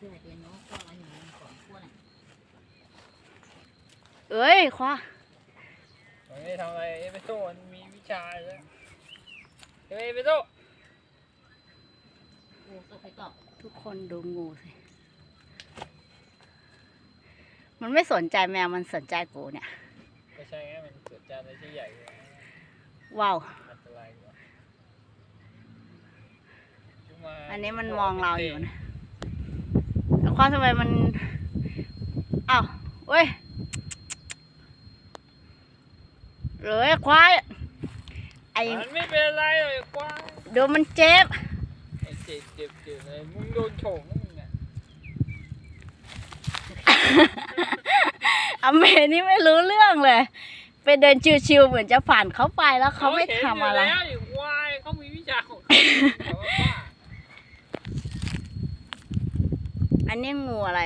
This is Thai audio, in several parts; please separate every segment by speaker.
Speaker 1: คือเดียวเนาะก็อันนี้สองคนอะ
Speaker 2: เอ้ยคว้า
Speaker 3: มันไม่ทำอะไรเอเปโตมันมีวิชาแล้วเฮ้ยเอเปโต้
Speaker 1: กูก็ไปตอบ
Speaker 2: ทุกคนดูงูสิมันไม่สนใจแมวมันสนใจกูเนี่ย
Speaker 3: ก็ใช่ไงมันเกิดจานอะไรที่ใหญ่กว่า
Speaker 2: ว้าว
Speaker 3: อันตรายกว่าจุ๊มา
Speaker 2: อันนี้มันมองเราอยู่นะ แต่ความทำไมมันอ้าวเว้ยเลยควายไอ้
Speaker 3: มันไม่เป็นไรเลยกว้าง
Speaker 2: เดี๋ยวมันเจ็บ
Speaker 3: ไอ้เจ็บเจ็บเจ็บเลยมึงโดนโฉงนะมึงอะ
Speaker 2: อเมนี่ไม่รู้เรื่องเลย ไปเดินชิวๆเหมือนจะผ่านเขาไปแล้วเขาไม่ทำอะไร
Speaker 3: เห็นยู่แล้วอยู่ควายเขามีวิชาของเขาแต่ว่าบ้า
Speaker 2: อั นนี้งูอะไร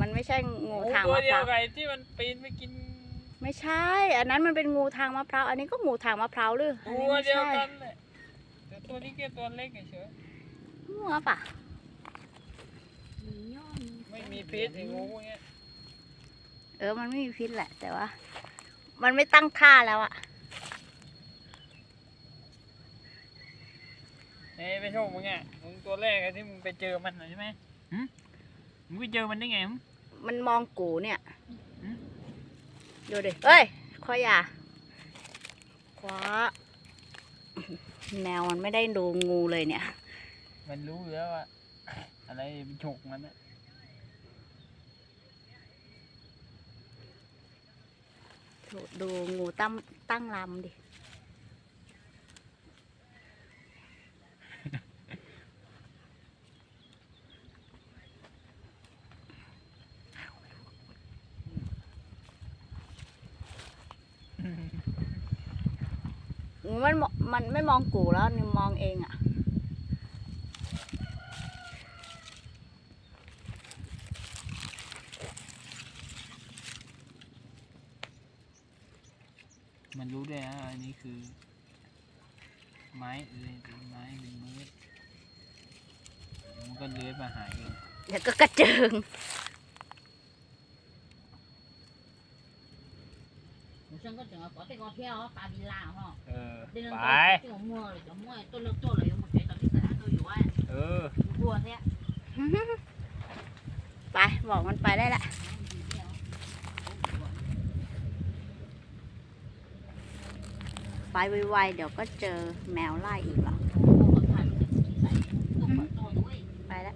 Speaker 2: มันไม่ใช่งูทาง
Speaker 3: ตัว
Speaker 2: มะ
Speaker 3: เดี
Speaker 2: พ
Speaker 3: ยว
Speaker 2: ร้าว
Speaker 3: กับไอ้ที่มันปีนไปกิน
Speaker 2: ไม่ใช่ อันนั้นมันเป็นงูทางมะพร้าวอันนี้ก็งูทางมะพร้าวหรืออัน
Speaker 3: ตั
Speaker 2: นี้
Speaker 3: ว
Speaker 2: ไม่
Speaker 3: เดียว
Speaker 2: ใช่
Speaker 3: กันเลยแต่ตัวนี้แค่ตัวเล็กเฉย
Speaker 2: งูปะ
Speaker 1: มีย่อมี
Speaker 3: ๆไม่มีพิษไอ้งูพวกเนี้ย
Speaker 2: เออมันไม่มีพิษแหละ แต่ว่า มันไม่ตั้งท่าแล้วอะ
Speaker 3: เอ้ยไปโชคมึงอะมึงตัวแรกอะที่มึงไปเจอมันน่ะใช่ไหมหึ มึงไปเจอมันได้ไงหึ
Speaker 2: มันมองกูเนี่ย
Speaker 3: หืม
Speaker 2: ดูดิเอ้ยคอยาคว้าแมวมันไม่ได้ดูงูเลยเนี่ย
Speaker 3: มันรู้อยู่แล้วว่าอะไรมันฉกมันอะ
Speaker 2: ดูดูงูตั้งตั้งลำดิ มันมองมันไม่มองกูแล้วนี่มองเองอะ
Speaker 3: มันรู้ด้วยนะอันนี้คือ ไม้เอ้ยเป็นไม้เป็นมือมันก็เลื้อยมาหาเอง
Speaker 2: เดี๋ยวก็กระเจิง
Speaker 1: ไปบ
Speaker 3: อไป
Speaker 1: กมันบ
Speaker 2: ไปอกมันไปได้ละไปไวๆเดี๋ยวก็เจอแมวไล่อีกหรอไปแล้ว